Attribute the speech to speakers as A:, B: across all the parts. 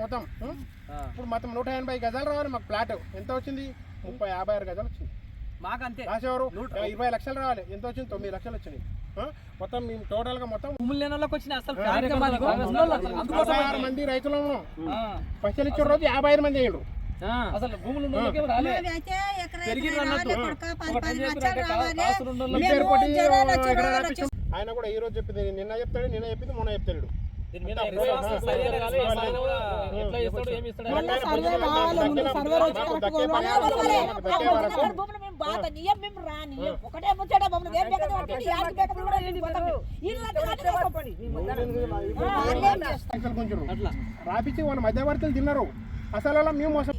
A: మొత్తం? ఇప్పుడు మొత్తం నూట ఎనభై గజాలు రావాలి మాకు ప్లాట్. ఎంత వచ్చింది? ముప్పై యాభై ఆరు గజాలు వచ్చింది.
B: మాకంతే.
A: రాసేవారు? ఇరవై లక్షలు రావాలి. ఎంత వచ్చింది? తొమ్మిది లక్షలు వచ్చినాయి? మొత్తం మేము టోటల్గా మొత్తం యాభై ఆరు మంది రైతులు పైసలు ఇచ్చే రోజు యాభై ఐదు మంది అయ్యారు.
B: ఆ, అసలు భూములు.
A: ఆయన కూడా ఈ రోజు చెప్పింది నిన్న చెప్తాడు నిన్న చెప్పింది మొన్న చెప్తాడు.
C: ఒకటే ముచ్చట మమ్మల్ని ఏం బెకత పట్టింది, యాడికి బెకత కూడా వెళ్ళి పోతాం మేము. వీళ్ళంతా కట్టి వేస్తాం. ఆ, వాళ్ళేం చేస్తారు?
A: పైసలు కొంచెం
B: అట్లా.
A: రాపించి వాళ్ళ మధ్యవర్తులు తిన్నారు. అసలు అలా మేము మోసం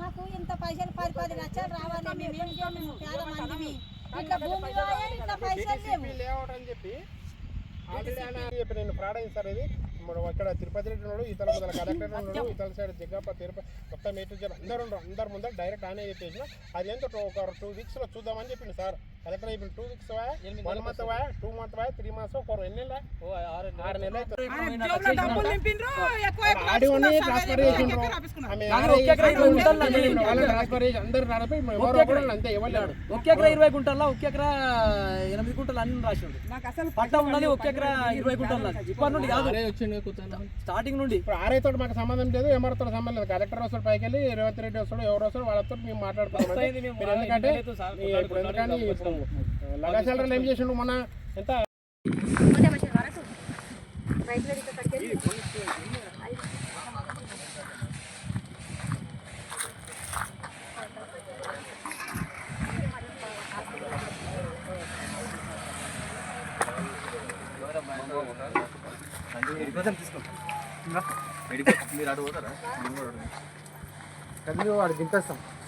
C: మాకు ఇంత పైసలు పది పది లక్షలు రావాలి. మేము ఏం చేయం? మేము పేద మందిమి. ఇట్లా భూమి రావాలి, ఇట్లా పైసలు లేవు.
A: లేఅవుట్ అని చెప్పి ఆల్రెడీ ఆయన చెప్పి నేను ఫ్రాడ్ అయింది సార్ ఇది. మనం ఇక్కడ తిరుపతి రెడ్డి ఉన్నాడు ఇతర ముందర కలెక్టర్ ఉన్నాడు ఇతర సైడ్ జగ్గప్ప తిరుపతి మొత్తం జర అందరూ ఉన్నారు అందరు ముందర డైరెక్ట్ ఆయనే చెప్పేసిన. అది ఎంత ఒక టూ వీక్స్లో చూద్దామని చెప్పింది సార్. కలెక్టర్ టూ వీక్స్ వా వన్ మంత్ వా టూ మంత్ వా త్రీ మంత్స్ ఎన్ని
B: ఆరు
A: నెలలు. అంతే
B: ఒకే ఎకరా ఇరవై గుంటల ఒకే ఎకరా ఎనిమిది గుంటలు అన్ని రాసి ఉంది
D: నాకు అసలు
B: పట్ట ఉన్నది ఒకే ఎకరా ఇరవై గుంటలు ఇప్పటి నుండి కాదు. స్టార్టింగ్ నుండి.
A: ఇప్పుడు ఆర్ఐ తోటి మాకు సంబంధం లేదు ఎంఆర్ తోటి సంబంధం లేదు. కలెక్టర్ వస్తాడు పైకి వెళ్ళి రేవంత్ రెడ్డి వస్తాడు ఎవరు వస్తాడు వాళ్ళతో మేము మాట్లాడుతున్నాం మీరు ఎందుకంటే
B: లేదు సార్,
A: ఈ ఇప్పుడు ఎందుకని ఇప్పుడు లగాశాలలో ఏం చేసిండు మొన్న ఎంత కలిసి వాడు దింపేస్తాం.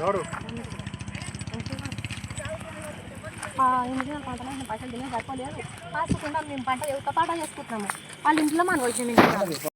A: ఎవరు?
E: ఇంట్లో పంటలో పైసలు తినే సరిపోలేదు. కాసుకుంటాం మేము పంట చేసుకుంటున్నాము. వాళ్ళ ఇంట్లో మనం వచ్చిన